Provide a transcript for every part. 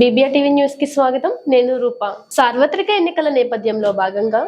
BBR TV న్యూస్కి స్వాగతం. నేను రూప. సార్వత్రిక ఎన్నికల నేపథ్యంలో భాగంగా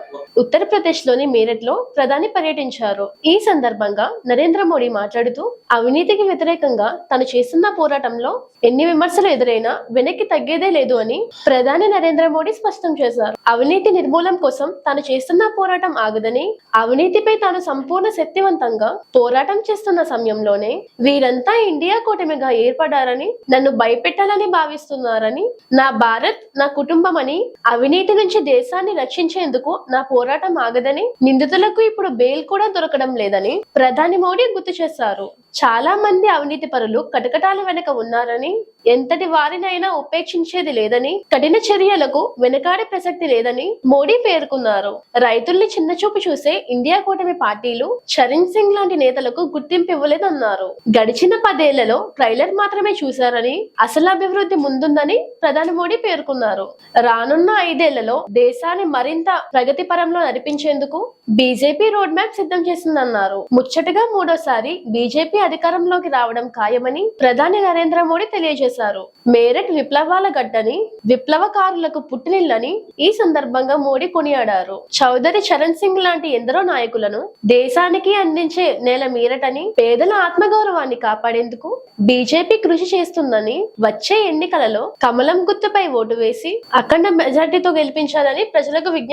ఉత్తరప్రదేశ్లోని మీరట్లో ప్రధాని పర్యటించారు. ఈ సందర్భంగా నరేంద్ర మోడీ మాట్లాడుతూ అవినీతికి వ్యతిరేకంగా తను చేస్తున్న పోరాటంలో ఎన్ని విమర్శలు ఎదురైనా వెనక్కి తగ్గేదే లేదు అని ప్రధాని నరేంద్ర మోడీ స్పష్టం చేశారు. అవినీతి నిర్మూలం కోసం తాను చేస్తున్న పోరాటం ఆగదని అవినీతిపై తాను సంపూర్ణ శక్తివంతంగా పోరాటం చేస్తున్న సమయంలోనే వీరంతా ఇండియా కూటమిగా ఏర్పడారని నన్ను భయపెట్టాలని భావిస్తున్నారని నా భారత్ నా కుటుంబం అని అవినీతి నుంచి దేశాన్ని రక్షించేందుకు నా పోరాటం ఆగదని నిందితులకు ఇప్పుడు బెయిల్ కూడా దొరకడం లేదని ప్రధాని మోడీ గుర్తు చేశారు. చాలా మంది అవినీతి పరులు కటకటాల వెనుక ఉన్నారని ఎంతటి వారినైనా ఉపేక్షించేది లేదని కఠిన చర్యలకు వెనకాడే ప్రసక్తి లేదని మోడీ పేర్కొన్నారు. రైతుల్ని చిన్న చూపు చూసే ఇండియా కూటమి పార్టీలు చరణ్ సింగ్ లాంటి నేతలకు గుర్తింపు ఇవ్వలేదన్నారు. గడిచిన పదేళ్ళలో ట్రైలర్ మాత్రమే చూశారని అసలు అభివృద్ధి ముందుందని ప్రధాని మోడీ పేర్కొన్నారు. రానున్న ఐదేళ్ళలో దేశాన్ని మరింత ప్రగతి పరంలో నడిపించేందుకు బీజేపీ రోడ్ మ్యాప్ సిద్ధం చేసిందన్నారు. ముచ్చటగా మూడోసారి బీజేపీ అధికారంలోకి రావడం ఖాయమని ప్రధాని నరేంద్ర మోడీ తెలియజేశారు. మేరట్ విప్లవాల గడ్డని విప్లవకారులకు పుట్టినిల్లని ఈ సందర్భంగా మోడీ కొనియాడారు. చౌదరి చరణ్ సింగ్ లాంటి ఎందరో నాయకులను దేశానికి అందించే నేల మీరటని పేదల ఆత్మగౌరవాన్ని కాపాడేందుకు బీజేపీ కృషి చేస్తుందని వచ్చే ఎన్నికలలో కమలం గుర్తుపై ఓటు వేసి అఖండ మెజార్టీతో గెలిపించాలని ప్రజలకు విజ్ఞప్తి